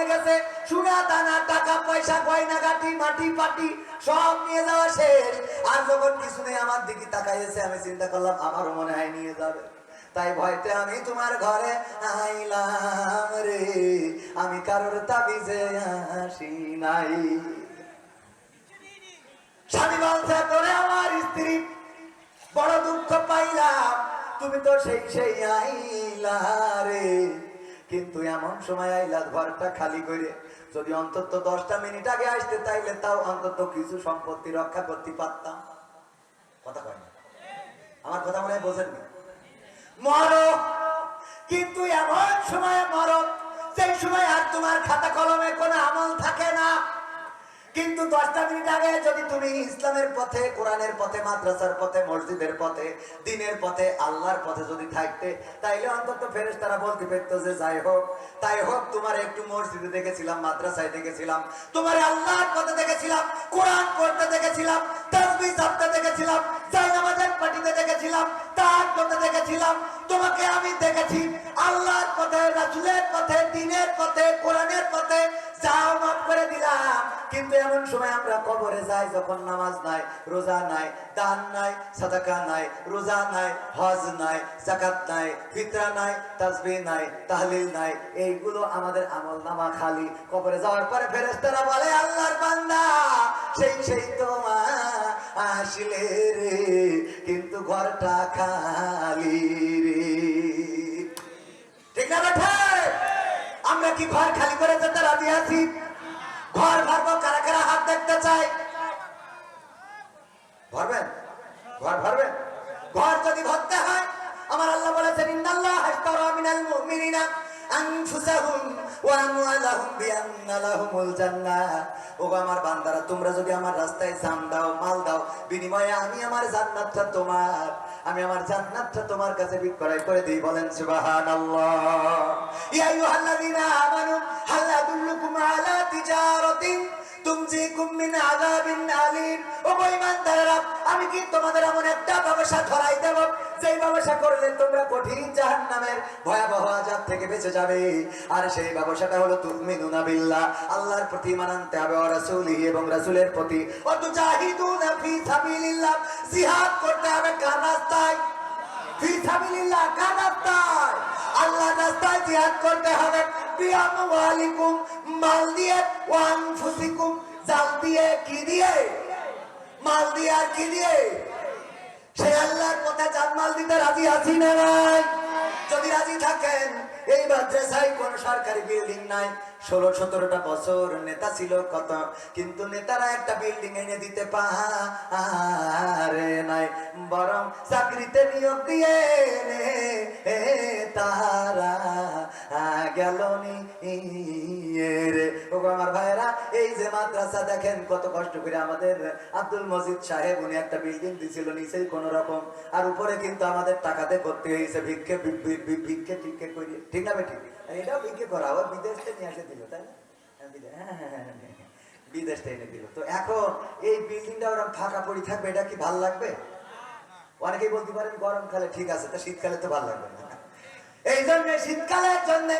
নিয়ে গেছে। সোনা দানা, টাকা, পয়সা গয়না গাটি মাটি, পাটি, সব নিয়ে যাওয়া শেষ। আর যখন কিছু নেই আমার দিকে তাকাইছে আমি চিন্তা করলাম, আমারও মনে হয় নিয়ে যাবে। তাই ভয়তে আমি তোমার ঘরে আইলাম রে। আমি কারোর তাবিজে আসি নাই। স্বামী বলছে, তোরে আমার স্ত্রী, বড় দুঃখ পাইলাম। তুমি তো সেই সেই আইলা রে। কিন্তু এমন সময় আইলা ঘরটা খালি করে, যদি অন্তত দশটা মিনিট আগে আসতে, তাইলে তাও অন্তত কিছু সম্পত্তি রক্ষা করতে পারতাম। কথা কয় না? আমার কথা মনে হয় বোঝেননি মরো! কিন্তু এমন সময় মরো সেই সময় আর তোমার খাতা কলমে কোনো আমল থাকে না। কিন্তু দশটা মিনিট আগে যদি তুমি ইসলামের পথে, কোরআনের পথে, মাদ্রাসার পথে, মসজিদের পথে, দিনের পথে, আল্লাহর পথে যদি থাকতে, তাইলে অন্তত ফেরেস তারা বলতে পারতো যে, যাই হোক, তাই হোক, তোমার একটু মসজিদে দেখেছিলাম, মাদ্রাসায় দেখেছিলাম, তোমার আল্লাহর পথে দেখেছিলাম, কোরআন পড়তে দেখেছিলাম তসবি জাপতে দেখেছিলাম যাই নামাজের পাটিতে দেখেছিলাম তার করতে দেখেছিলাম, তোমাকে আমি দেখেছি, আল্লাহর পথে, রাসুলের পথে, দিনের পথে, কোরআনের পথে যাও দিলাম কিন্তু এমন সময় আমরা কবরে যাই, যখন নামাজ নাই, রোজা নাই, দান নাই, সাদাকা নাই, রোজা নাই, হজ নাই জাকাত নাই, ফিতরা নাই, তাসবিহ নাই, তাহলিল নাই, এইগুলো আমাদের আমল নামা খালি। কবরে যাওয়ার পরে ফেরেশতারা বলে, আল্লাহর বান্দা, সেই সেই তোমার আসলে রে, কিন্তু ঘরটা খালি রে। ঠিক না আমরা কি ঘর খালি করে যেতে রাজি আছি? ঘর ভরবো কারা কারা হাত দেখতে চাই ভরবেন? ঘর ভরবেন? ঘর যদি ভরতে হয়, আমার আল্লাহ বলেছেন, ইন্নাল্লাহ হাশতারা মিনাল মুমিনিনা আমার কাছে বিক্রয় করে দিই। বলেন সুবহানাল্লাহ। আলা তুমজিকুম মিন আযাবিন আলীম। ও বেঈমানদাররা আমি কি তোমাদের এমন একটা ব্যবসা ধরাই দেব, যেই ব্যবসা করলে তোমরা কঠিন জাহান্নামের ভয়াবহ আযাব থেকে বেঁচে যাবে? আর সেই ব্যবসাটা হলো তুমিনুনা বিল্লাহ, আল্লাহর প্রতি মানান্তে হবে ওয়া রাসূলিহি এবং রাসূলের প্রতি। ও তুজাহিদুনা ফি সাবিলিল্লাহ, জিহাদ করতে হবে কার রাস্তায়? ফি সাবিলিল্লাহ রাস্তায়? জিহাদ করতে হবে। বিআমওয়ালিকুম মাল দিয়ে ওয়া ফুসিকুম, জাল দিয়ে কি দিয়ে, মাল দিয়ে আর কি দিয়ে। সে আল্লাহর পথে জানমাল দিতে রাজি আছি না নাই যদি রাজি থাকেন, এই মাদ্রাসায় কোন সরকারি বিল্ডিং নাই। ষোলো, সতেরোটা বছর নেতা ছিল কত, কিন্তু নেতারা একটা বিল্ডিং এনে দিতে পারে নাই। বরং চাকরিতে নিয়োগ দিয়ে তারা গেল রে ও আমার ভাইরা এই যে মাদ্রাসা দেখেন কত কষ্ট করে আমাদের আব্দুল মজিদ সাহেব উনি একটা বিল্ডিং দিছিল নিচেই কোন রকম আর উপরে কিন্তু আমাদের টাকাতে করতে হয়েছে ভিক্ষে ভিক্ষে টিক্ষে করি ঠিক না ঠিক এটাও ভিক্ষে করা আবার বিদেশ থেকে নিয়ে দিল তাই না? হ্যাঁ, হ্যাঁ, হ্যাঁ, হ্যাঁ, হ্যাঁ, এনে দিল। তো এখন এই বিল্ডিংটা ওরকম ফাঁকা পড়ে থাকবে এটা কি ভালো লাগবে? অনেকেই বলতে পারেন গরমকালে ঠিক আছে তো শীতকালে তো ভালো লাগবে না। এই জন্য শীতকালের জন্য